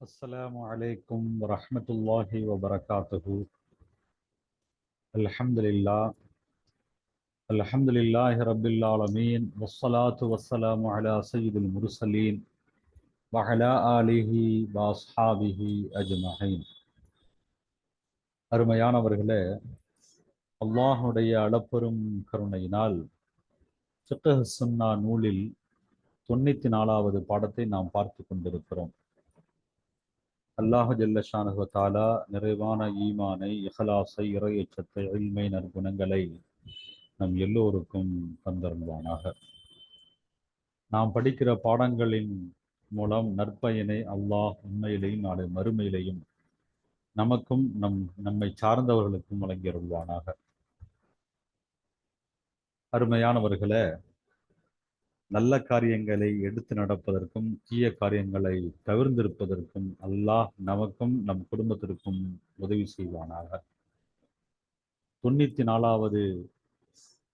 السلام عليكم ورحمة الله وبركاته الحمد لله الحمد لله رب العالمين والصلاة والسلام على سيد المرسلين وعلى آله وأصحابه أجمعين அருமையானவர்களே அல்லாஹுடைய அளப்பெரும் கருணையினால் சித்தக சுன்னா நூலில் தொண்ணூத்தி நாலாவது பாடத்தை நாம் பார்த்து கொண்டிருக்கிறோம் அல்லாஹு ஜல்லஷானு தாலா நிறைவான ஈமானை இஹலாசை இறையச்சத்தை இல்மை நற்குணங்களை நம் எல்லோருக்கும் தந்தருள்வானாக. நாம் படிக்கிற பாடங்களின் மூலம் நற்பயனை அல்லாஹ் உண்மையிலேயும் நாளை மறுமையிலையும் நமக்கும் நம் நம்மை சார்ந்தவர்களுக்கும் வழங்கியருள்வானாக. அருமையானவர்களே நல்ல காரியங்களை எடுத்து நடப்பதற்கும் தீய காரியங்களை தவிர்ந்திருப்பதற்கும் அல்லாஹ் நமக்கும் நம் குடும்பத்திற்கும் உதவி செய்வானாக. தொண்ணூத்தி நாலாவது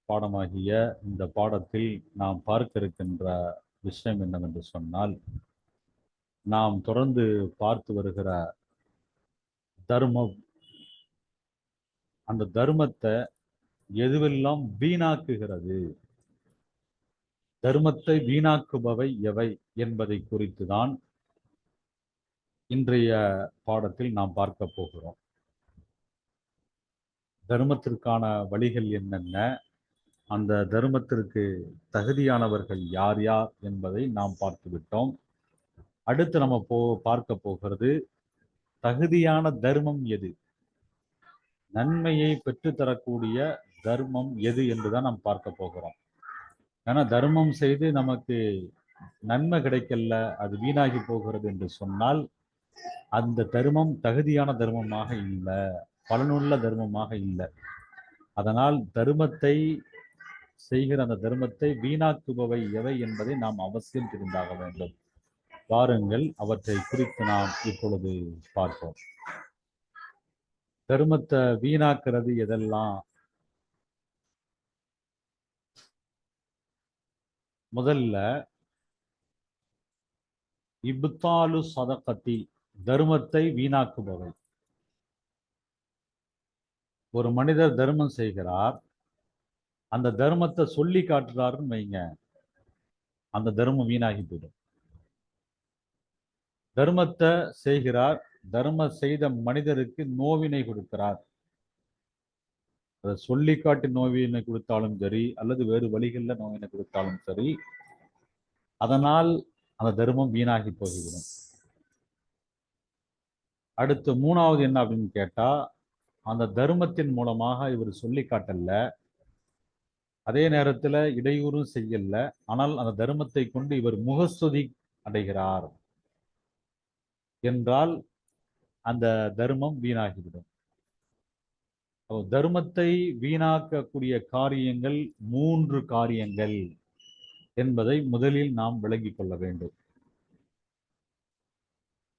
பாடமாகிய இந்த பாடத்தில் நாம் பார்க்க இருக்கின்ற விஷயம் என்னவென்று சொன்னால் நாம் தொடர்ந்து பார்த்து வருகிற தர்மம். அந்த தர்மத்தை எதுவெல்லாம் வீணாக்குகிறது? தர்மத்தை வீணாக்குபவை எவை என்பதை குறித்துதான் இன்றைய பாடத்தில் நாம் பார்க்க போகிறோம். தர்மத்திற்கான வழிகள் என்னென்ன? அந்த தர்மத்திற்கு தகுதியானவர்கள் யார் யார் என்பதை நாம் பார்த்து விட்டோம். அடுத்து நம்ம போ பார்க்க போகிறது தகுதியான தர்மம் எது? நன்மையை பெற்றுத்தரக்கூடிய தர்மம் எது என்றுதான் நாம் பார்க்க போகிறோம். ஏன்னா தர்மம் செய்து நமக்கு நன்மை கிடைக்கல அது வீணாகி போகிறது என்று சொன்னால் அந்த தர்மம் தகுதியான தர்மமாக இல்லை பலனுள்ள தர்மமாக இல்லை. அதனால் தர்மத்தை செய்கிற அந்த தர்மத்தை வீணாக்குபவை எவை என்பதை நாம் அவசியம் தெரிந்தாக வேண்டும். வாருங்கள் அவற்றை குறித்து நாம் இப்பொழுது பார்ப்போம். தர்மத்தை வீணாக்குறது எதெல்லாம்? முதல்ல இபுத்தாலு சதகத்தி தர்மத்தை வீணாக்குபவை. ஒரு மனிதர் தர்மம் செய்கிறார். அந்த தர்மத்தை சொல்லி காட்டுறாருன்னு வைங்க. அந்த தர்மம் வீணாகி போயிடும். தர்மத்தை செய்கிறார். தர்மம் செய்த மனிதருக்கு நோவினை கொடுக்கிறார். அதை சொல்லி காட்டி நோயினை கொடுத்தாலும் சரி அல்லது வேறு வழிகளில் நோயினை கொடுத்தாலும் சரி அதனால் அந்த தர்மம் வீணாகி போய்விடும். அடுத்து மூணாவது என்ன அப்படின்னு கேட்டா அந்த தர்மத்தின் மூலமாக இவர் சொல்லி காட்டல அதே நேரத்துல இடையூறும் செய்யல ஆனால் அந்த தர்மத்தை கொண்டு இவர் முகஸ்துதி அடைகிறார் என்றால் அந்த தர்மம் வீணாகிவிடும். தர்மத்தை வீணாக்கக்கூடிய காரியங்கள் மூன்று காரியங்கள் என்பதை முதலில் நாம் விளங்கிக் கொள்ள வேண்டும்.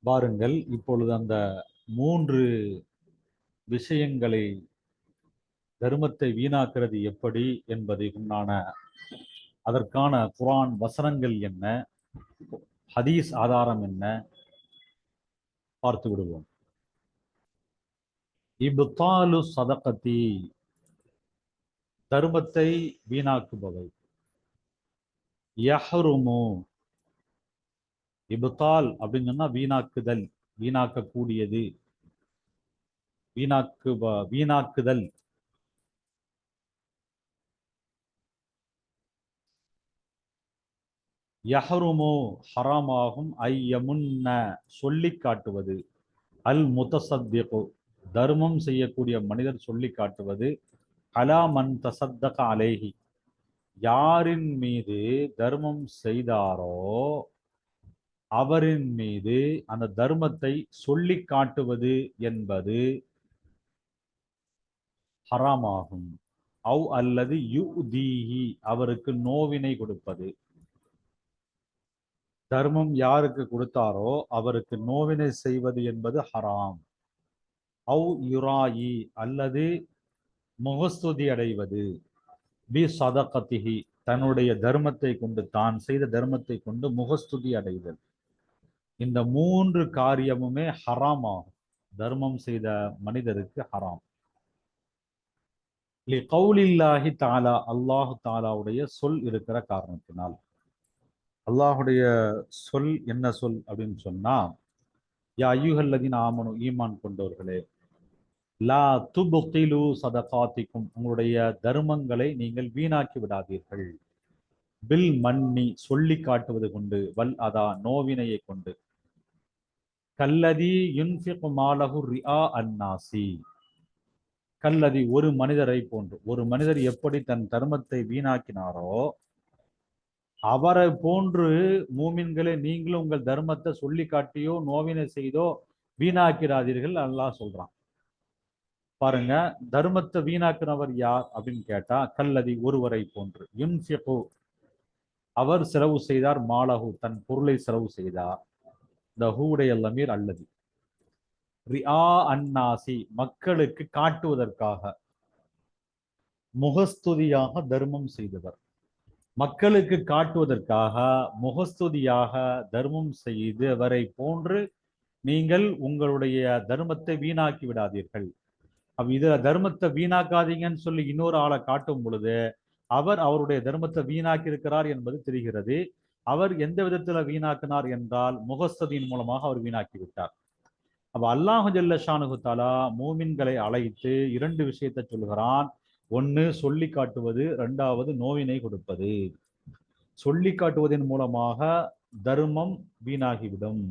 பாருங்கள் இப்பொழுது அந்த மூன்று விஷயங்களை தர்மத்தை வீணாக்குறது எப்படி என்பதை உண்டான அதற்கான குரான் வசனங்கள் என்ன ஹதீஸ் ஆதாரம் என்ன பார்த்து விடுவோம். இபுத்தாலு சதகத்தி தர்மத்தை வீணாக்குபவை. யஹருமு. இபுத்தால் அப்படின்னு சொன்னா வீணாக்குதல் வீணாக்கக்கூடியது. வீணாக்கு வீணாக்குதல். யஹருமோ ஹராமாகும். ஐயமுன்ன சொல்லி காட்டுவது. அல் முத்தசத்தியோ தர்மம் செய்யக்கூடிய மனிதர் சொல்லி காட்டுவது அலாமன் தசத்தக அலேஹி. யாரின் மீது தர்மம் செய்தாரோ அவரின் மீது அந்த தர்மத்தை சொல்லி காட்டுவது என்பது ஹராமாகும். அவ் அல்லது யு தீஹி அவருக்கு நோவினை கொடுப்பது. தர்மம் யாருக்கு கொடுத்தாரோ அவருக்கு நோவினை செய்வது என்பது ஹராம். அவு யுராயி அல்லது முகஸ்துதி அடைவது. பி சதகத்திகி தன்னுடைய தர்மத்தை கொண்டு தான் செய்த தர்மத்தை கொண்டு முகஸ்துதி அடைதல். இந்த மூன்று காரியமுமே ஹராம் ஆகும் தர்மம் செய்த மனிதருக்கு ஹராம். கவுலில்லாஹி தாலா அல்லாஹு தாலாவுடைய சொல் இருக்கிற காரணத்தினால். அல்லாஹுடைய சொல் என்ன சொல் அப்படின்னு சொன்னா யா ஐயுகல்லதின் ஆமனு ஈமான் கொண்டவர்களே லா துபுகிலு சதகாத்திக்கும் உங்களுடைய தர்மங்களை நீங்கள் வீணாக்கி விடாதீர்கள். பில் மன்னி சொல்லி காட்டுவது கொண்டு வல் அதா நோவினையை கொண்டு. கல்லதி யுன்ஃபிக் மாலகு ரியா அன்னாசி. கல்லதி ஒரு மனிதரை போன்று ஒரு மனிதர் எப்படி தன் தர்மத்தை வீணாக்கினாரோ அவரை போன்று மூமின்களை நீங்களும் உங்கள் தர்மத்தை சொல்லி காட்டியோ நோவினை செய்தோ வீணாக்கிறாதீர்கள் அல்லாஹ் சொல்றான். பாருங்க தர்மத்தை வீணாக்குனவர் யார் அப்படின்னு கேட்டா கல்லதி ஒருவரை போன்று. யுன்ஃபிகு அவர் செலவு செய்தார் மாலகு. தன் பொருளை செலவு செய்தார். த ஹூடைய லமீர் அல்லதி. ரியா அன்னாசி. மக்களுக்கு காட்டுவதற்காக. முகஸ்துதியாக தர்மம் செய்தவர். மக்களுக்கு காட்டுவதற்காக முகஸ்துதியாக தர்மம் செய்தவரை போன்று நீங்கள் உங்களுடைய தர்மத்தை வீணாக்கி விடாதீர்கள். அப்ப இதுல தர்மத்தை வீணாக்காதீங்கன்னு சொல்லி இன்னொரு ஆளை காட்டும் பொழுது அவர் அவருடைய தர்மத்தை வீணாக்கி இருக்கிறார் என்பது தெரிகிறது. அவர் எந்த விதத்துல வீணாக்கினார் என்றால் முகஸ்ததியின் மூலமாக அவர் வீணாக்கி விட்டார் அப்ப அல்லாஹு ஜல்ல ஷானுகு தாலா மூமின்களை அழைத்து இரண்டு விஷயத்தை சொல்கிறான் ஒன்னு சொல்லி காட்டுவது ரெண்டாவது நோவினை கொடுப்பது. சொல்லி காட்டுவதன் மூலமாக தர்மம் வீணாகிவிடும்.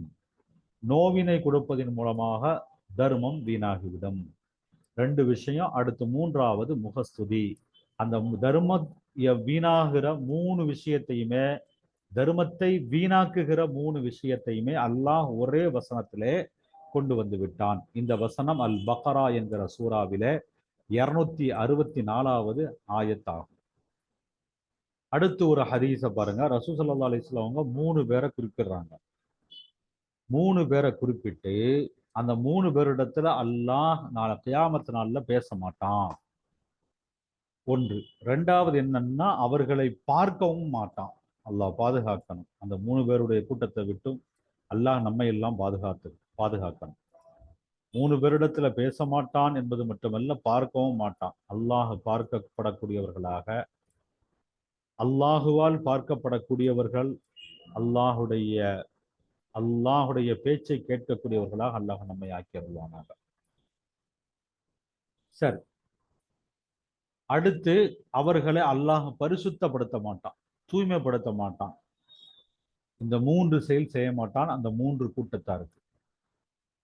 நோவினை கொடுப்பதன் மூலமாக தர்மம் வீணாகிவிடும். ரெண்டு விஷயம் அடுத்து மூன்றாவது முகஸ்துதி. அந்த தர்ம வீணாகிற மூணு விஷயத்தையுமே தர்மத்தை வீணாக்குகிற மூணு விஷயத்தையுமே அல்லாஹ் ஒரே வசனத்திலே கொண்டு வந்து விட்டான். இந்த வசனம் அல் பக்ரா என்கிற சூறாவிலே இருநூத்தி அறுபத்தி நாலாவது ஆயத்தாகும். அடுத்து ஒரு ஹதீஸை பாருங்க. ரசூசல்லா அவங்க மூணு பேரை குறிப்பிடுறாங்க. மூணு பேரை குறிப்பிட்டு அந்த மூணு பேரிடத்துல அல்லாஹ் நாளை கியாமத்து நாள்ல பேச மாட்டான். ஒன்று. ரெண்டாவது என்னன்னா அவர்களை பார்க்கவும் மாட்டான். அல்லாஹ் பாதுகாக்கணும். அந்த மூணு பேருடைய கூட்டத்தை விட்டும் அல்லாஹ் நம்மை எல்லாம் பாதுகாத்து பாதுகாக்கணும். மூணு பேரிடத்துல பேச மாட்டான் என்பது மட்டுமல்ல பார்க்கவும் மாட்டான். அல்லாஹ் பார்க்கப்படக்கூடியவர்களாக அல்லாஹுவால் பார்க்கப்படக்கூடியவர்கள் அல்லாஹுடைய அல்லாஹுடைய பேச்சை கேட்கக்கூடியவர்களாக அல்லாஹ் நம்மை ஆக்கியருள்வானாக. சரி. அடுத்து அவர்களை அல்லாஹ் பரிசுத்தப்படுத்த மாட்டான் தூய்மைப்படுத்த மாட்டான். இந்த மூன்று செயல் செய்ய மாட்டான் அந்த மூன்று கூட்டத்தாருக்கு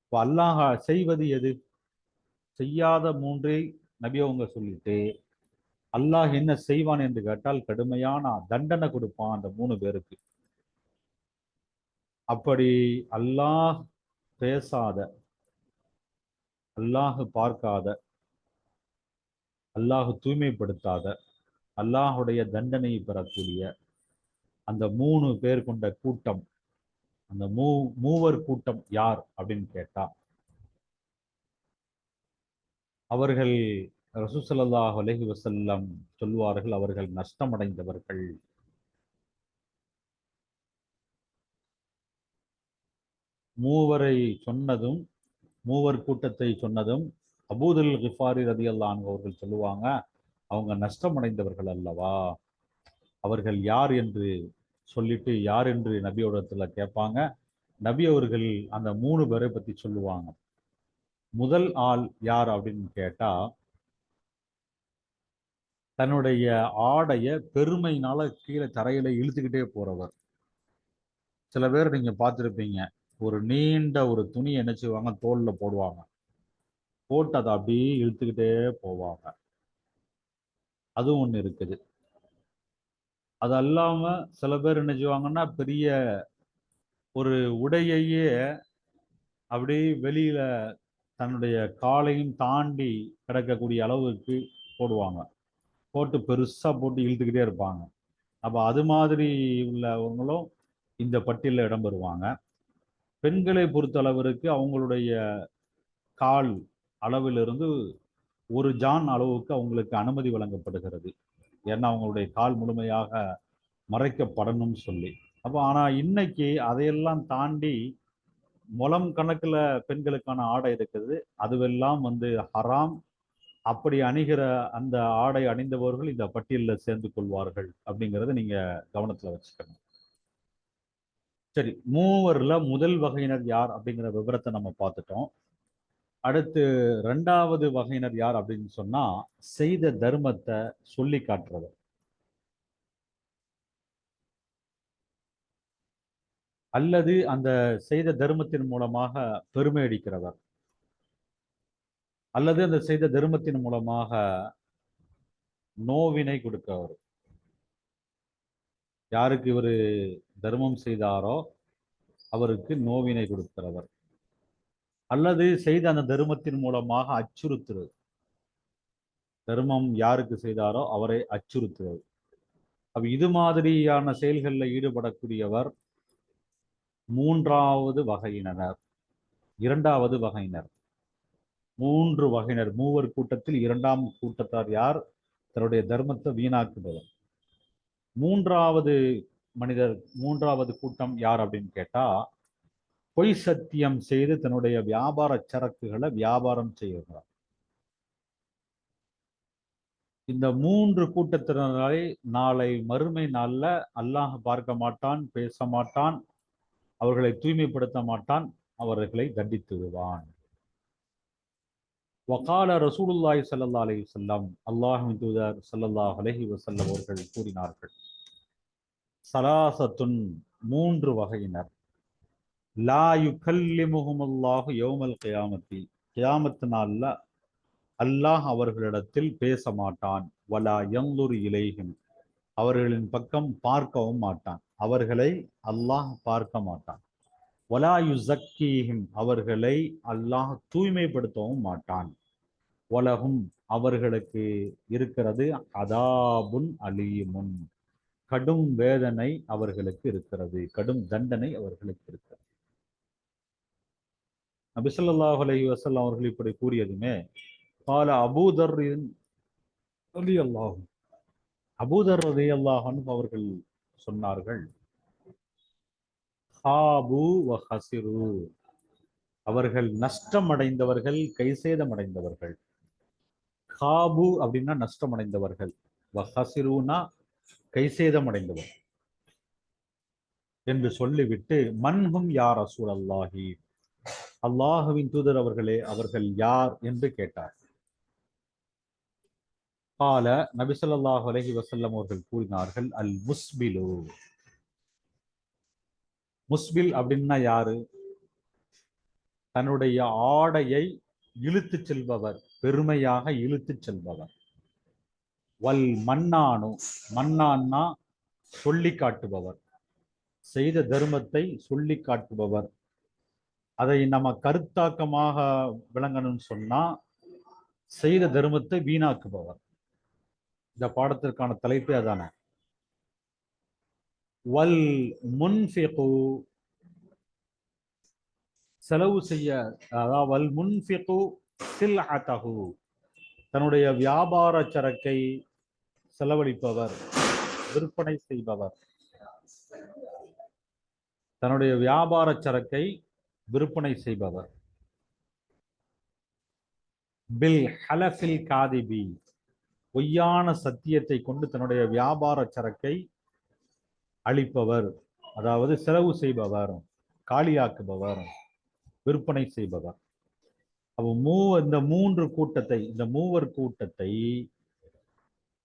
இப்போ அல்லாஹ் செய்வது எது? செய்யாத மூன்றை நபி அவங்க சொல்லிட்டு அல்லாஹ் என்ன செய்வான் என்று கேட்டால் கடுமையான தண்டனை கொடுப்பான் அந்த மூணு பேருக்கு. அப்படி அல்லாஹ் பேசாத அல்லாஹ் பார்க்காத அல்லாஹ் தூய்மைப்படுத்தாத அல்லாஹுடைய தண்டனையை பெறக்கூடிய அந்த மூணு பேர் கொண்ட கூட்டம் அந்த மூ மூவர் கூட்டம் யார் அப்படின்னு கேட்டா அவர்கள் ரசூசல்லாஹ் அலஹி வசல்லம் சொல்வார்கள் அவர்கள் நஷ்டமடைந்தவர்கள். மூவரை சொன்னதும் மூவர் கூட்டத்தை சொன்னதும் அபூதுல் கிஃபாரி ரதி அல்லான் அவர்கள் சொல்லுவாங்க அவங்க நஷ்டமடைந்தவர்கள் அல்லவா? அவர்கள் யார் என்று சொல்லிட்டு யார் என்று நபியோடத்துல கேட்பாங்க. நபி அவர்கள் அந்த மூணு பேரை பற்றி சொல்லுவாங்க. முதல் ஆள் யார் அப்படின்னு கேட்டா தன்னுடைய ஆடைய பெருமையினால கீழே தரையில இழுத்துக்கிட்டே போறவர். சில பேர் நீங்க பார்த்துருப்பீங்க ஒரு நீண்ட ஒரு துணி என்ன செய்வாங்க? தோல்ல போடுவாங்க. போட்டு அதை அப்படியே இழுத்துக்கிட்டே போவாங்க. அதுவும் ஒன்று இருக்குது. அது அல்லாமல் சில பேர் என்ன செய்வாங்கன்னா பெரிய ஒரு உடையையே அப்படியே வெளியில தன்னுடைய காலையும் தாண்டி கிடக்கக்கூடிய அளவுக்கு போடுவாங்க. போட்டு பெருசாக போட்டு இழுத்துக்கிட்டே இருப்பாங்க. அப்போ அது மாதிரி உள்ளவங்களும் இந்த பட்டியலில் இடம் பெறுவாங்க பெண்களை பொறுத்தளவிற்கு அவங்களுடைய கால் அளவிலிருந்து ஒரு ஜான் அளவுக்கு அவங்களுக்கு அனுமதி வழங்கப்படுகிறது. ஏன்னா அவங்களுடைய கால் முழுமையாக மறைக்கப்படணும்னு சொல்லி. அப்போ ஆனால் இன்னைக்கு அதையெல்லாம் தாண்டி முலம் கணக்கில் பெண்களுக்கான ஆடை இருக்குது. அதுவெல்லாம் வந்து ஹராம். அப்படி அணிகிற அந்த ஆடை அணிந்தவர்கள் இந்த பட்டியலில் சேர்ந்து கொள்வார்கள் அப்படிங்கிறத நீங்கள் கவனத்தில் வச்சுக்கணும். சரி மூவர்ல முதல் வகையினர் யார் அப்படிங்கிற விவரத்தை நம்ம பார்த்துட்டோம். அடுத்து ரெண்டாவது வகையினர் யார் அப்படின்னு சொன்னா செய்த தர்மத்தை சொல்லி காட்டுறவர். அல்லது அந்த செய்த தர்மத்தின் மூலமாக பெருமை அடிக்கிறவர். அல்லது அந்த செய்த தர்மத்தின் மூலமாக நோவினை கொடுக்கிறவர். யாருக்கு இவர் தர்மம் செய்தாரோ அவருக்கு நோவினை கொடுக்கிறவர். அல்லது செய்த அந்த தர்மத்தின் மூலமாக அச்சுறுத்துறது. தர்மம் யாருக்கு செய்தாரோ அவரை அச்சுறுத்துறது. அப்ப இது மாதிரியான செயல்களில் ஈடுபடக்கூடியவர் மூன்றாவது வகையினர். இரண்டாவது வகையினர். மூன்று வகையினர். மூவர் கூட்டத்தில் இரண்டாம் கூட்டத்தார் யார்? தன்னுடைய தர்மத்தை வீணாக்குபவர். மூன்றாவது மனிதர் மூன்றாவது கூட்டம் யார் அப்படின்னு கேட்டா பொய் சத்தியம் செய்து தன்னுடைய வியாபார சரக்குகளை வியாபாரம் செய்கிறார் இந்த மூன்று கூட்டத்தினரை நாளை மறுமை நாளில் அல்லாஹ் பார்க்க மாட்டான் பேச மாட்டான் அவர்களை தூய்மைப்படுத்த மாட்டான் அவர்களை தண்டித்து விடுவான். வகால ரசூலுல்லாய் ஸல்லல்லாஹு அலி வல்லம் அல்லாஹின் தூதர் சல்லல்லாஹ் அலஹி வசல்லம் அவர்கள் கூறினார்கள். சலாசத்துன் மூன்று வகையினர். லா யுகல்லிமுஹுமுல்லாஹு யோமல் கியாமத்தி. கியாமத்து நாளில் அல்லாஹ் அவர்களிடத்தில் பேச மாட்டான் வலா யங்குர் இலைஹிம். அவர்களின் பக்கம் பார்க்கவும் மாட்டான். அவர்களை அல்லாஹ் பார்க்க மாட்டான். வலா யுசக்கீஹிம் அவர்களை அல்லாஹ் தூய்மைப்படுத்தவும் மாட்டான். உலகும் அவர்களுக்கு இருக்கிறது. அதாபுன் அலீமுன். கடும் வேதனை அவர்களுக்கு இருக்கிறது. கடும் தண்டனை அவர்களுக்கு இருக்கிறது. நபிசல்லாஹ் அலஹி வசல்லாம் அவர்கள் இப்படி கூறியதுமே கால அபூதர் அலி அல்லாஹும் அபூதர் ரதி அல்லாஹன் அவர்கள் சொன்னார்கள் ஹாபு வ ஹசிரு. அவர்கள் நஷ்டம் அடைந்தவர்கள் கைசேதம் அடைந்தவர்கள் ஹாபு அப்படின்னா நஷ்டம் அடைந்தவர்கள் வ கைசேதம் அடைந்தவர் என்று சொல்லிவிட்டு மன்ஹும் யார் அசூல் அல்லாஹி அல்லாஹுவின் தூதர் அவர்களே அவர்கள் யார் என்று கேட்டார். கால நபிசல்லாஹு அலஹி வசல்லம் அவர்கள் கூறினார்கள் அல் முஸ்பிலு. முஸ்பில் அப்படின்னா யாரு? தன்னுடைய ஆடையை இழுத்து செல்பவர். பெருமையாக இழுத்து செல்பவர். வல் மன்னானு மன்னான்னா சொல்லி காட்டுபவர். செய்த தர்மத்தை சொல்லி காட்டுபவர். அதை நம்ம கருத்தாக்கமாக விளங்கணும்னு சொன்னா செய்த தர்மத்தை வீணாக்குபவர். இந்த பாடத்திற்கான தலைப்பே அதானே? வல் முன்ஃபிகு செலவு செய்ய அதாவது வல் முன்ஃபிகு சில்அதஹு தன்னுடைய வியாபார சரக்கை செலவழிப்பவர் விற்பனை செய்பவர். தன்னுடைய வியாபார சரக்கை விற்பனை செய்பவர். பில் ஹலஃபில் காதிபி. பொய்யான சத்தியத்தை கொண்டு தன்னுடைய வியாபார சரக்கை அளிப்பவர் அதாவது செலவு செய்பவர் காலியாக்குபவர் விற்பனை செய்பவர். அப்போ மூ இந்த மூன்று கூட்டத்தை இந்த மூவர் கூட்டத்தை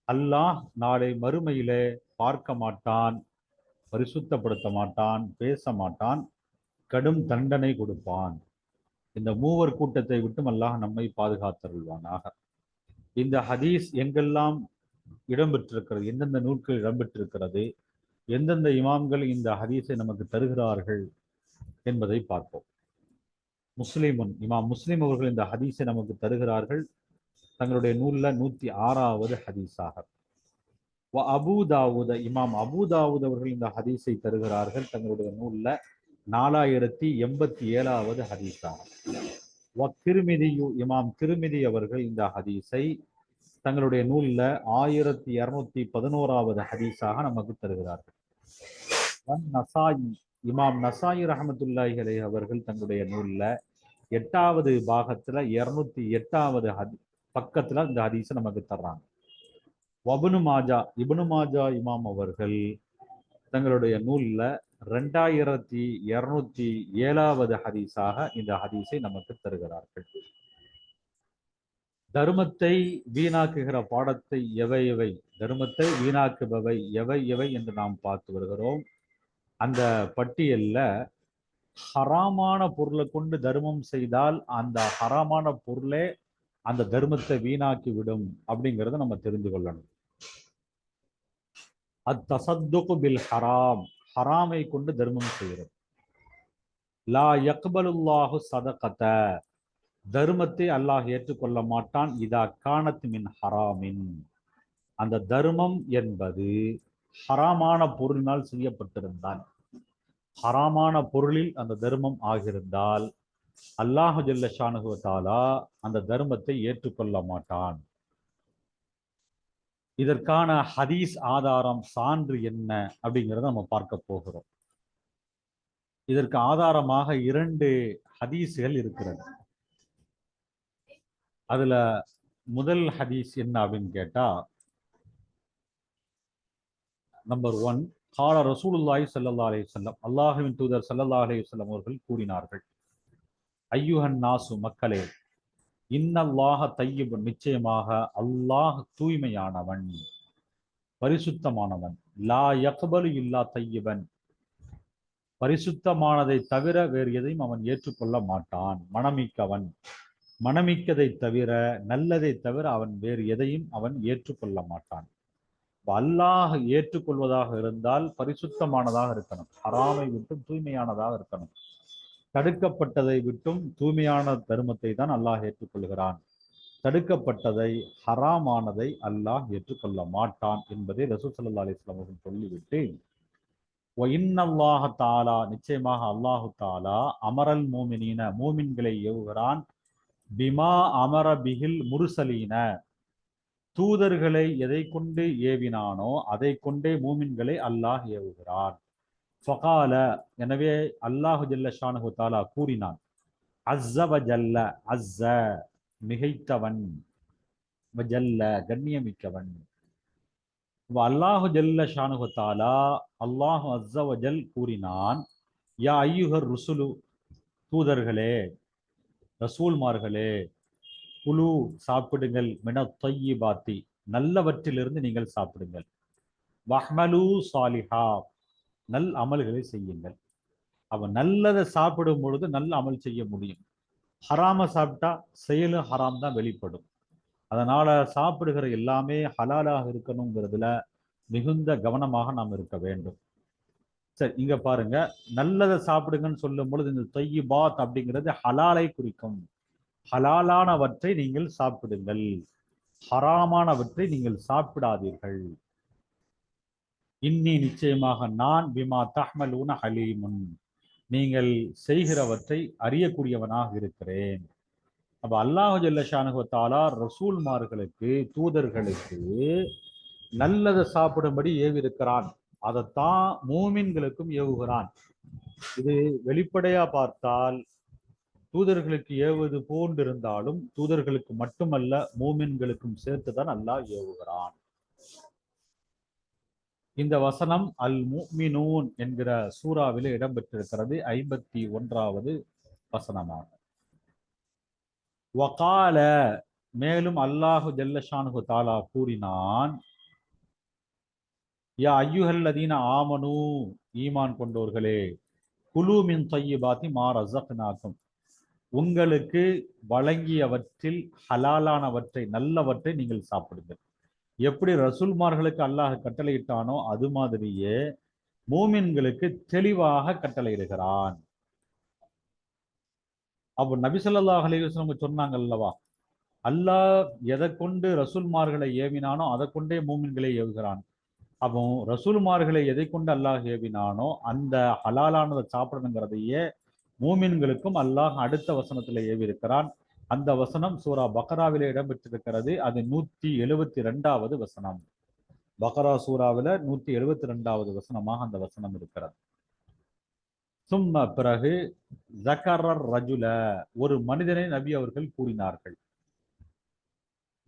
அல்லாஹ் நாளை மறுமையில பார்க்க மாட்டான் பரிசுத்தப்படுத்த மாட்டான் பேச மாட்டான் கடும் தண்டனை கொடுப்பான். இந்த மூவர் கூட்டத்தை விட்டும் அல்லாஹ் நம்மை பாதுகாத்தருள்வானாக. இந்த ஹதீஸ் எங்கெல்லாம் இடம்பெற்றிருக்கிறது எந்தெந்த நூல்கள் இடம்பெற்றிருக்கிறது எந்தெந்த இமாம்கள் இந்த ஹதீஸை நமக்கு தருகிறார்கள் என்பதை பார்ப்போம். முஸ்லிமுன் இமாம் முஸ்லிம் அவர்கள் இந்த ஹதீஸை நமக்கு தருகிறார்கள். தங்களுடைய நூல்ல நூத்தி ஆறாவது ஹதீஸாக. அபு தாவூத இமாம் அபு தாவூத் அவர்கள் இந்த ஹதீஸை தருகிறார்கள் தங்களுடைய நூல்ல நாலாயிரத்தி எண்பத்தி ஏழாவது ஹதீஸாக. வ திருமிதியு இமாம் திருமிதி அவர்கள் இந்த ஹதீஸை தங்களுடைய நூல்ல ஆயிரத்தி இரநூத்தி பதினோராவது ஹதீஸாக நமக்கு தருகிறார்கள். நசாயி இமாம் நசாயி ரஹமத்துல்லாஹி அவர்கள் தங்களுடைய நூல்ல எட்டாவது பாகத்துல இருநூத்தி எட்டாவது ஹதி பக்கத்துல இந்த ஹதீஸை நமக்கு தர்றாங்க. வபுனு மாஜா இபுனு மாஜா இமாம் அவர்கள் தங்களுடைய நூல்ல ரெண்டாயிரத்தி இருநூத்தி ஏழாவது ஹதீஸாக இந்த ஹதீஸை நமக்கு தருகிறார்கள். தர்மத்தை வீணாக்குகிற பாடத்தை எவை எவை? தர்மத்தை வீணாக்குபவை எவை எவை என்று நாம் பார்த்து வருகிறோம். அந்த பட்டியல்ல ஹராமான பொருளை கொண்டு தர்மம் செய்தால் அந்த ஹராமான பொருளே அந்த தர்மத்தை வீணாக்கி விடும் அப்படிங்கிறத நம்ம தெரிந்து கொள்ளணும். அத்தசத்துக்கு பில் ஹராம் ஹராமை கொண்டு தர்மம் செய்கிறது லா யக்பலுல்லாஹு சதகத தர்மத்தை அல்லாஹ் ஏற்றுக்கொள்ள மாட்டான். இதா காணத் மின் ஹராமின். அந்த தர்மம் என்பது ஹராமான பொருளினால் செய்யப்பட்டிருந்தால் ஹராமான பொருளில் அந்த தர்மம் ஆகியிருந்தால் அல்லாஹு ஜல்ல ஷானுகுவத்தாலா அந்த தர்மத்தை ஏற்றுக்கொள்ள மாட்டான். இதற்கான ஹதீஸ் ஆதாரம் சான்று என்ன அப்படிங்கிறத நம்ம பார்க்க போகிறோம். இதற்கு ஆதாரமாக இரண்டு ஹதீஸ்கள் இருக்கிறது. அதுல முதல் ஹதீஸ் என்ன அப்படின்னு கேட்டா நம்பர் ஒன் கால ரசூலுல்லாய் ஸல்லல்லாஹு அலி சொல்லம் அல்லாஹுவின் தூதர் சல்லல்லா அலி சொல்லம் அவர்கள் கூறினார்கள் ஐயுஹன் நாசு மக்களே இன்னல்லாஹ தையிபு நிச்சயமாக அல்லாஹ் தூய்மையானவன் பரிசுத்தமானவன் லா யக்பலு இல்லா தையிபன் பரிசுத்தமானதை தவிர வேறு எதையும் அவன் ஏற்றுக்கொள்ள மாட்டான் மனமிக்கவன் மனமிக்கதை தவிர நல்லதை தவிர அவன் வேறு எதையும் அவன் ஏற்றுக்கொள்ள மாட்டான் அல்லாஹ் ஏற்றுக்கொள்வதாக இருந்தால் பரிசுத்தமானதாக இருக்கணும். ஹராமை விட்டும் தூய்மையானதாக இருக்கணும். தடுக்கப்பட்டதை விட்டும் தூய்மையான தர்மத்தை தான் அல்லாஹ் ஏற்றுக்கொள்கிறான். தடுக்கப்பட்டதை ஹராமானதை அல்லாஹ் ஏற்றுக்கொள்ள மாட்டான் என்பதை ரசூல் சல்லா அலிஸ்லாம் அவர்கள் சொல்லிவிட்டு இன்னல்லாஹ தாலா நிச்சயமாக அல்லாஹு தாலா அமரல் மூமினீன மூமின்களை ஏவுகிறான். பிமா அமர பிகில் முருசலீன தூதர்களை எதை கொண்டு ஏவினானோ அதை கொண்டே மூமின்களை அல்லாஹ் ஏவுகிறான். ஃபகால எனவே அல்லாஹு ஜல்ல ஷானு தாலா கூறினான் அஸ்ஸவ ஜல்ல அஸ்ஸ மிகைத்தவன் ஜல்ல கண்ணியமிக்கவன். அல்லாஹு ஜல்ல ஷானு தாலா அல்லாஹு அஸ்ஸவ ஜல் கூறினான் யா ஐயுகர் ருசுலு தூதர்களே ரசூல்மார்களே குழு சாப்பிடுங்கள் மின தொய்யிபாத்தி நல்லவற்றிலிருந்து நீங்கள் சாப்பிடுங்கள். வஹ்மலு சாலிஹா. நல் அமல்களை செய்யுங்கள். அவன் நல்லதை சாப்பிடும் பொழுது நல்ல அமல் செய்ய முடியும். ஹராம சாப்பிட்டா செயலும் ஹராம் தான் வெளிப்படும். அதனால சாப்பிடுகிற எல்லாமே ஹலாலாக இருக்கணுங்கிறதுல மிகுந்த கவனமாக நாம் இருக்க வேண்டும். சரி இங்க பாருங்க. நல்லதை சாப்பிடுங்கன்னு சொல்லும் பொழுது இந்த தொய்யிபாத் அப்படிங்கிறது ஹலாலை குறிக்கும். ஹலாலானவற்றை நீங்கள் சாப்பிடுங்கள். ஹராமானவற்றை நீங்கள் சாப்பிடாதீர்கள். இன்னி நிச்சயமாக நான் பிமா தஹ்மலூன ஹலீமுன். நீங்கள் செய்கிறவற்றை அறியக்கூடியவனாக இருக்கிறேன். அப்ப அல்லாஹு ஜல்லஷானுகத்தாலா ரசூல்மார்களுக்கு தூதர்களுக்கு நல்லதை சாப்பிடும்படி ஏவிருக்கிறான். அதைத்தான் மூமின்களுக்கும் ஏவுகிறான். இது வெளிப்படையா பார்த்தால் தூதர்களுக்கு ஏவுவது போன்றிருந்தாலும் தூதர்களுக்கு மட்டுமல்ல மூமின்களுக்கும் சேர்த்துதான் அல்லாஹ் ஏவுகிறான். இந்த வசனம் அல் முமினூன் என்கிற சூறாவிலே இடம்பெற்றிருக்கிறது. ஐம்பத்தி ஒன்றாவது வசனமாகும். வகால மேலும் அல்லாஹு ஜல்லஷானு தாலா கூறினான் யா ஐயுஹல்லதீன ஆமனு ஈமான் கொண்டோர்களே குலு மின் தொய்யிபாத்தி மா ரசக்னாக்கும் உங்களுக்கு வழங்கியவற்றில் ஹலாலானவற்றை நல்லவற்றை நீங்கள் சாப்பிடுங்கள். எப்படி ரசூல்மார்களுக்கு அல்லாஹ் கட்டளையிட்டானோ அது மாதிரியே மூமின்களுக்கு தெளிவாக கட்டளையிடுகிறான். அப்போ நபிசல்லாஹ் அலிவசம் சொன்னாங்க அல்லவா? அல்லாஹ் எதை கொண்டு ரசூல்மார்களை ஏவினானோ அதை கொண்டே மூமின்களை ஏவுகிறான். அப்போ ரசூல்மார்களை எதை கொண்டு அல்லாஹ் ஏவினானோ அந்த ஹலாலானதை சாப்பிடணுங்கிறதையே மூமின்களுக்கும் அல்லாஹ் அடுத்த வசனத்துல ஏவி இருக்கிறான் அந்த வசனம் சூரா பக்ராவிலே இடம்பெற்றிருக்கிறது. அது நூத்தி எழுபத்தி ரெண்டாவது வசனம். பக்ரா சூறாவில் நூத்தி எழுபத்தி ரெண்டாவது வசனமாக அந்த வசனம் இருக்கிறது. சும்ம பிறகு ஜக்கரர் ரஜுல ஒரு மனிதனை நபி அவர்கள் கூறினார்கள்.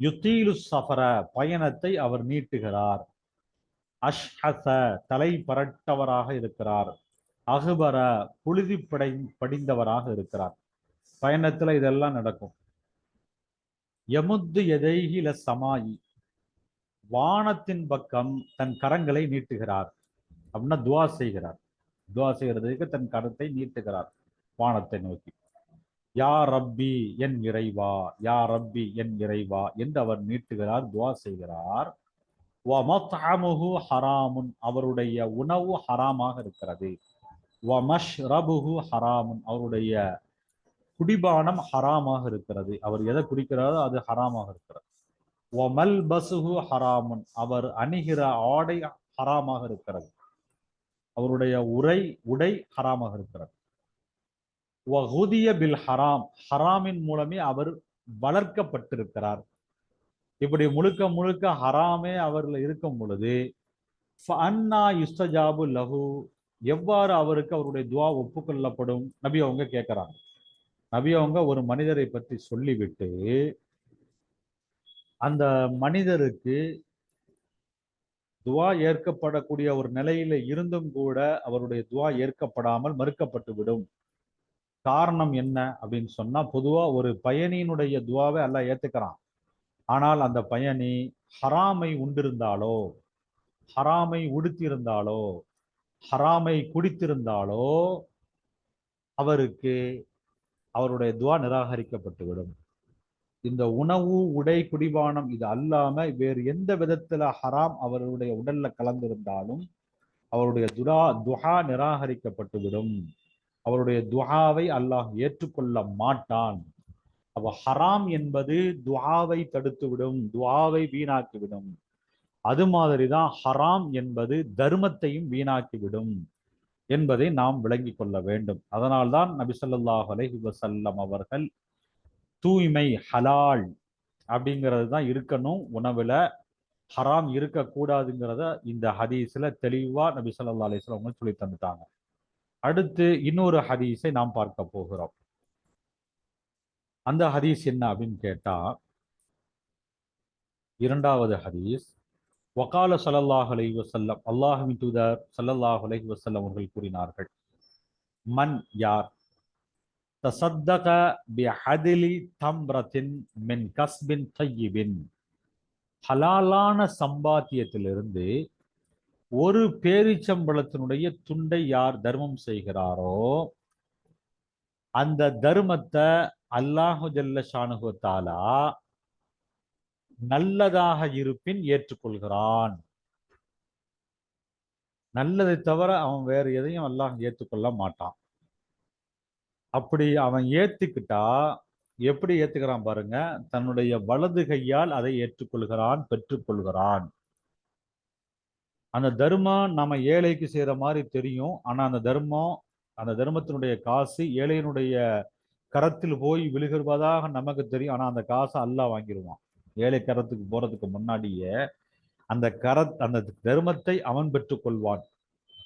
யுத்தீலு சஃபர பயணத்தை அவர் நீட்டுகிறார். அஷ்ஹச தலை பரட்டவராக இருக்கிறார். அகுபர புழுதி படை படிந்தவராக இருக்கிறார். பயணத்துல இதெல்லாம் நடக்கும். எமுத்து எதைகில சமாயி வானத்தின் பக்கம் தன் கரங்களை நீட்டுகிறார். அப்படின்னா துவா செய்கிறார். துவா செய்கிறதுக்கு தன் கரத்தை நீட்டுகிறார் வானத்தை நோக்கி. யா ரப்பி என் இறைவா யா ரப்பி என் இறைவா என்று அவர் நீட்டுகிறார் துவா செய்கிறார். ஹராமுன் அவருடைய உணவு ஹராமாக இருக்கிறது. வமஷ்ரபுஹு ஹராமுன். அவருடைய குடிபானம் ஹராமாக இருக்கிறது. அவர் எதை குடிக்கிறாரோ அது ஹராமாக இருக்கிறது. ஒமல் பசுஹு ஹராமுன். அவர் அணிகிற ஆடை ஹராமாக இருக்கிறது. அவருடைய உரை உடை ஹராமாக இருக்கிறது. வகுதிய பில் ஹராம். ஹராமின் மூலமே அவர் வளர்க்கப்பட்டிருக்கிறார். இப்படி முழுக்க முழுக்க ஹராமே அவர்ல இருக்கும் பொழுது அண்ணா யுஸ்தஜாபு லஹு எவ்வாறு அவருக்கு அவருடைய துவா ஒப்புக்கொள்ளப்படும்? நபி அவங்க கேட்கிறாங்க நபி அவங்க ஒரு மனிதரை பற்றி சொல்லிவிட்டு அந்த மனிதருக்கு துவா ஏற்கப்படக்கூடிய ஒரு நிலையில இருந்தும் கூட அவருடைய துவா ஏற்கப்படாமல் மறுக்கப்பட்டு விடும் காரணம் என்ன அப்படின்னு சொன்னா பொதுவா ஒரு பயணியினுடைய துவாவை எல்லாம் ஏத்துக்கிறான். ஆனால் அந்த பயணி ஹராமை உண்டிருந்தாலோ ஹராமை உடுத்தியிருந்தாலோ ஹராமை குடித்திருந்தாலோ அவருக்கு அவருடைய துவா நிராகரிக்கப்பட்டுவிடும். இந்த உணவு உடை குடிபானம் இது அல்லாம வேறு எந்த விதத்துல ஹராம் அவருடைய உடல்ல கலந்திருந்தாலும் அவருடைய துரா துஹா நிராகரிக்கப்பட்டுவிடும். அவருடைய துஹாவை அல்லாஹ் ஏற்றுக்கொள்ள மாட்டான். அவ ஹராம் என்பது துவாவை தடுத்துவிடும் துவாவை வீணாக்கிவிடும். அது மாதிரி தான் ஹராம் என்பது தர்மத்தையும் வீணாக்கிவிடும் என்பதை நாம் விளங்கி கொள்ள வேண்டும். அதனால்தான் நபிசல்லாஹ் அலஹி வசல்லம் அவர்கள் தூய்மை ஹலால் அப்படிங்கிறது தான் இருக்கணும். உணவுல ஹராம் இருக்கக்கூடாதுங்கிறத இந்த ஹதீஸில் தெளிவாக நபி சொல்லா அலிஸ்லாம் அவங்க சொல்லி தந்துட்டாங்க. அடுத்து இன்னொரு ஹதீஸை நாம் பார்க்க போகிறோம். அந்த ஹதீஸ் என்ன அப்படின்னு கேட்டால் இரண்டாவது ஹதீஸ் வக்கால ஸல்லல்லாஹு அலைஹி வசல்லம் அல்லாஹ்வின் தூதர் சல்லல்லாஹ் அலைஹி வசல்லம் அவர்கள் கூறினார்கள். மன் யார்? தசத்தக பிஹதிலி தம்ரத்தின் மின் கஸ்பின் தையிபின் ஹலாலான சம்பாத்தியத்திலிருந்து ஒரு பேரிச்சம்பளத்தினுடைய துண்டை யார் தர்மம் செய்கிறாரோ அந்த தர்மத்தை அல்லாஹு ஜல்ல ஷானுஹு நல்லதாக இருப்பின் ஏற்றுக்கொள்கிறான். நல்லதை தவிர அவன் வேற எதையும் அல்லாஹ் ஏற்றுக்கொள்ள மாட்டான். அப்படி அவன் ஏத்துக்கிட்டா எப்படி ஏத்துக்கிறான் பாருங்க தன்னுடைய வலது கையால் அதை ஏற்றுக்கொள்கிறான் பெற்றுக்கொள்கிறான். அந்த தர்மம் நம்ம ஏழைக்கு செய்யற மாதிரி தெரியும். ஆனா அந்த தர்மம் அந்த தர்மத்தினுடைய காசு ஏழையினுடைய கரத்தில் போய் விழுகிறதாக நமக்கு தெரியும். ஆனா அந்த காசை அல்லாஹ் வாங்கிடுவான். ஏழை கரத்துக்கு போறதுக்கு முன்னாடியே அந்த கர அந்த தர்மத்தை அவன் பெற்றுக்கொள்வான்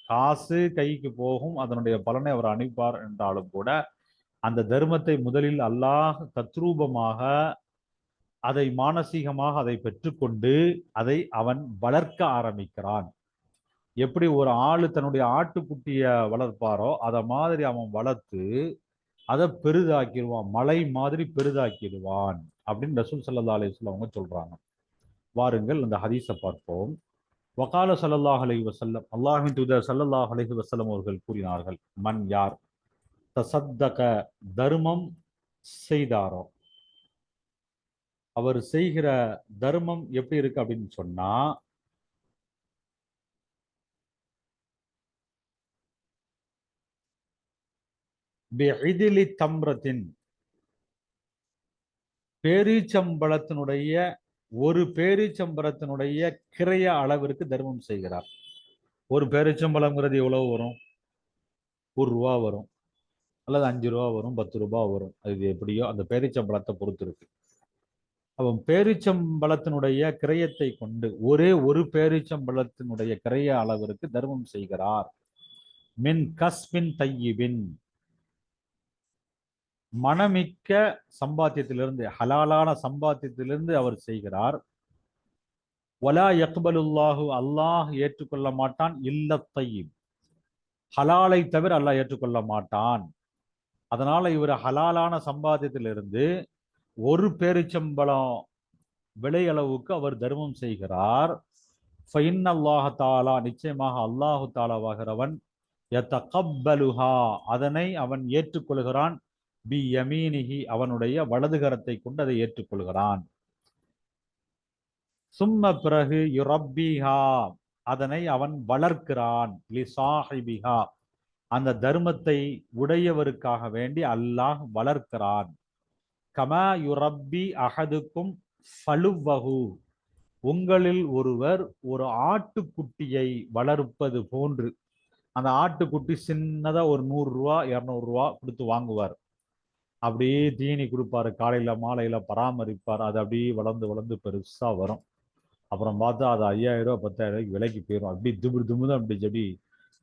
காசு கைக்கு போகும் அதனுடைய பலனை அவர் அணிப்பார் என்றாலும் கூட அந்த தர்மத்தை முதலில் அல்லாஹ் தத்ரூபமாக அதை மானசீகமாக அதை பெற்றுக்கொண்டு அதை அவன் வளர்க்க ஆரம்பிக்கிறான். எப்படி ஒரு ஆள் தன்னுடைய ஆட்டுக்குட்டியை வளர்ப்பாரோ அதை மாதிரி அவன் வளர்த்து அதை பெரிதாக்கிடுவான். மலை மாதிரி பெரிதாக்கிடுவான். அப்படின்னு ரசூல் சல்லா அலிஸ்ல அவங்க சொல்றாங்க. வாருங்கள் அந்த ஹதீஸை பார்ப்போம். வகால சல்லல்லாஹ் அலைஹி வசல்லம் அல்லாஹின் தூதர் சல்லல்லாஹ் அலஹி வசல்லம் அவர்கள் கூறினார்கள் மன் யார் தசத்தக தர்மம் செய்தாரோ? அவர் செய்கிற தர்மம் எப்படி இருக்கு அப்படின்னு சொன்னா பிஇதிலி தம்ரத்தின் பேரீச்சம்பழத்தினுடைய ஒரு பேரீச்சம்பளத்தினுடைய கிரைய அளவிற்கு தர்மம் செய்கிறார். ஒரு பேரீச்சம்பழம்ங்கிறது எவ்வளவு வரும்? ஒரு ரூபா வரும். அல்லது அஞ்சு ரூபா வரும் பத்து ரூபா வரும். அது எப்படியோ அந்த பேரீச்சம்பழத்தை பொறுத்து இருக்கு. அவன் பேரீச்சம்பழத்தினுடைய கிரயத்தை கொண்டு ஒரே ஒரு பேரீச்சம்பளத்தினுடைய கிரைய அளவிற்கு தர்மம் செய்கிறார். மின் கஸ்பின் தையிபின் மனமிக்க சம்பாத்தியத்திலிருந்து ஹலாலான சம்பாத்தியத்திலிருந்து அவர் செய்கிறார். வலா யக்பலுல்லாஹு அல்லாஹ் ஏற்றுக்கொள்ள மாட்டான் இல்லத்தையும் ஹலாலை தவிர அல்லாஹ் ஏற்றுக்கொள்ள மாட்டான். அதனால இவர் ஹலாலான சம்பாத்தியத்திலிருந்து ஒரு பேரிச்சம்பளம் விலை அளவுக்கு அவர் தர்மம் செய்கிறார். ஃபைன் அல்லாஹ் தாலா நிச்சயமாக அல்லாஹு தாலாவாகிறவன் யத்தகப்பலுஹா அதனை அவன் ஏற்றுக்கொள்கிறான். பி யமீனிஹி அவனுடைய வலதுகரத்தை கொண்டு அதை ஏற்றுக்கொள்கிறான். சும்ம பிறகு யுரப்பிஹா அதனை அவன் வளர்க்கிறான். லிசாஹிபிஹா அந்த தர்மத்தை உடையவருக்காக வேண்டி அல்லாஹ் வளர்க்கிறான். கமா யுரப்பி அகதுக்கும் ஃபலுவகு உங்களில் ஒருவர் ஒரு ஆட்டுக்குட்டியை வளர்ப்பது போன்று அந்த ஆட்டுக்குட்டி சின்னதா ஒரு நூறு ரூபா இருநூறு ரூபா கொடுத்து வாங்குவார். அப்படியே தீனி கொடுப்பாரு காலையில் மாலையில் பராமரிப்பார். அது அப்படியே வளர்ந்து வளர்ந்து பெருசாக வரும். அப்புறம் பார்த்தா அது ஐயாயிரம் ரூபா பத்தாயிரம் ரூபாய்க்கு விலைக்கு போயிடும் அப்படி திபு திமுதான் அப்படி செடி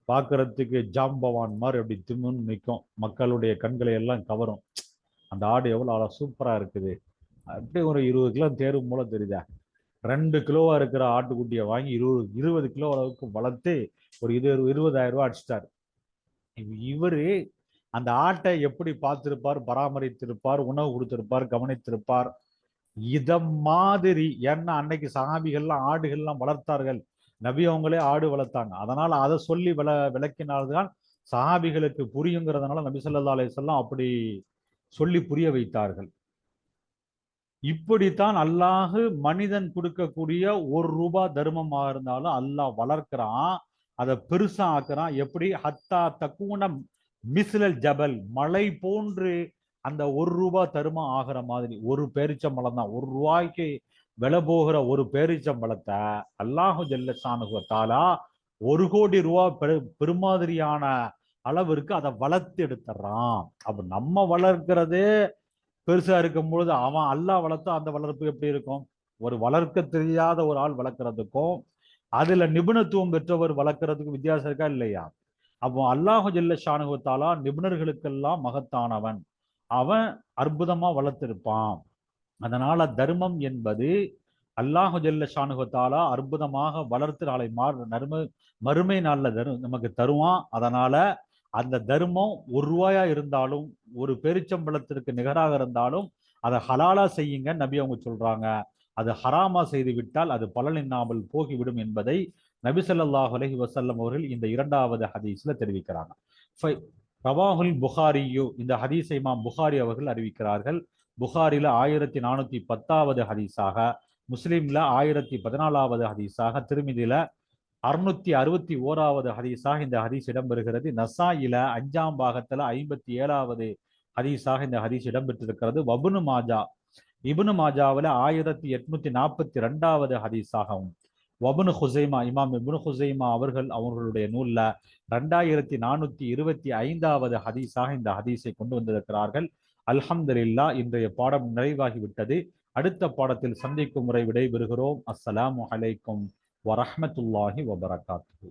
பார்க்கறதுக்கு ஜாம்பவான் மாதிரி அப்படி திமுன்னு நிற்கும் மக்களுடைய கண்களை எல்லாம் கவரும். அந்த ஆடு எவ்வளோ அழகா சூப்பராக இருக்குது. அப்படியே ஒரு இருபது கிலோ தேர்வு மூலம் தெரியுதா? ரெண்டு கிலோவா இருக்கிற ஆட்டுக்குட்டியை வாங்கி இருபது இருபது கிலோ அளவுக்கு வளர்த்து ஒரு இது இருபதாயிரம் ரூபா அடிச்சிட்டார். இவர் அந்த ஆட்டை எப்படி பார்த்திருப்பார்? பராமரித்திருப்பார்? உணவு கொடுத்திருப்பார்? கவனித்திருப்பார்? இத மாதிரி ஏன்னா அன்னைக்கு சகாபிகள்லாம் ஆடுகள்லாம் வளர்த்தார்கள். நபி அவங்களே ஆடு வளர்த்தாங்க. அதனால அதை சொல்லி விள விளக்கினால்தான் சஹாபிகளுக்கு புரியுங்கிறதுனால நபி சொல்லா அலைஹி அப்படி சொல்லி புரிய வைத்தார்கள். இப்படித்தான் அல்லாஹு மனிதன் கொடுக்கக்கூடிய ஒரு ரூபா தர்மமாக இருந்தாலும் அல்லாஹ் வளர்க்கிறான். அதை பெருசா ஆக்குறான். எப்படி? ஹத்தா தக்கூன மிஸ்லல் ஜபல் மலை போன்று அந்த ஒரு ரூபா தருமா ஆகிற மாதிரி ஒரு பேரிச்சம்பழம் தான். ஒரு ரூபாய்க்கு விலை போகிற ஒரு பேரிச்சம்பழத்தை அல்லாஹு ஜல்லசானுகத்தாலா ஒரு கோடி ரூபா பெரு பெருமாதிரியான அளவிற்கு அதை வளர்த்து எடுத்துறான் அப்ப நம்ம வளர்க்கிறது பெருசா இருக்கும் பொழுது அவன் அல்லாஹ் வளர்த்தா அந்த வளர்ப்பு எப்படி இருக்கும்? ஒரு வளர்க்க தெரியாத ஒரு ஆள் வளர்க்கறதுக்கும் அதுல நிபுணத்துவம் பெற்றவர் வளர்க்கறதுக்கும் வித்தியாசம் இருக்கா இல்லையா? அப்போ அல்லாஹு ஜல்ல ஷானுகத்தாலா நிபுணர்களுக்கெல்லாம் மகத்தானவன். அவன் அற்புதமா வளர்த்திருப்பான். அதனால தர்மம் என்பது அல்லாஹு ஜல்ல ஷானுகத்தாலா அற்புதமாக வளர்த்து நாளை மாறு நறுமை மறுமை நாளில் தரு நமக்கு தருவான். அதனால அந்த தர்மம் ஒரு ரூபாயா இருந்தாலும் ஒரு பெருச்சம்பளத்திற்கு நிகராக இருந்தாலும் அதை ஹலாலா செய்யுங்க நபி அவங்க சொல்றாங்க. அது ஹராமா செய்து விட்டால் அது பலனில்லாமல் போகிவிடும் என்பதை நபிசல்லாஹ் அலஹி வசல்லம் அவர்கள் இந்த இரண்டாவது ஹதீஸ்ல தெரிவிக்கிறாங்க. ரவாஹுல் புகாரியு இந்த ஹதீஸை இமாம் புகாரி அவர்கள் அறிவிக்கிறார்கள். புகாரில ஆயிரத்தி நானூத்தி பத்தாவது ஹதீஸாக முஸ்லீம்ல ஆயிரத்தி பதினாலாவது ஹதீஸாக திருமிதியில அறுநூத்தி அறுபத்தி ஓராவது ஹதீஸாக இந்த ஹதீஸ் இடம்பெறுகிறது. நசாயில அஞ்சாம் பாகத்துல ஐம்பத்தி ஏழாவது ஹதீஸாக இந்த ஹதீஸ் இடம்பெற்றிருக்கிறது. வபுனு மாஜா இபுனு மாஜாவுல ஆயிரத்தி எட்நூத்தி நாற்பத்தி ரெண்டாவது ஹதீஸாகவும் வபுனு ஹுசைமா இமாம் இபுனு ஹுசைமா அவர்கள் அவர்களுடைய நூல்ல ரெண்டாயிரத்தி நானூத்தி இருபத்தி ஐந்தாவது ஹதீஸாக இந்த ஹதீஸை கொண்டு வந்திருக்கிறார்கள். அல்ஹம்துலில்லாஹ் இன்றைய பாடம் நிறைவாகிவிட்டது. அடுத்த பாடத்தில் சந்திக்கும் முறை விடைபெறுகிறோம். அஸ்ஸலாம் அலைக்கும் வரஹ்மத்துல்லாஹி வபரகாத்து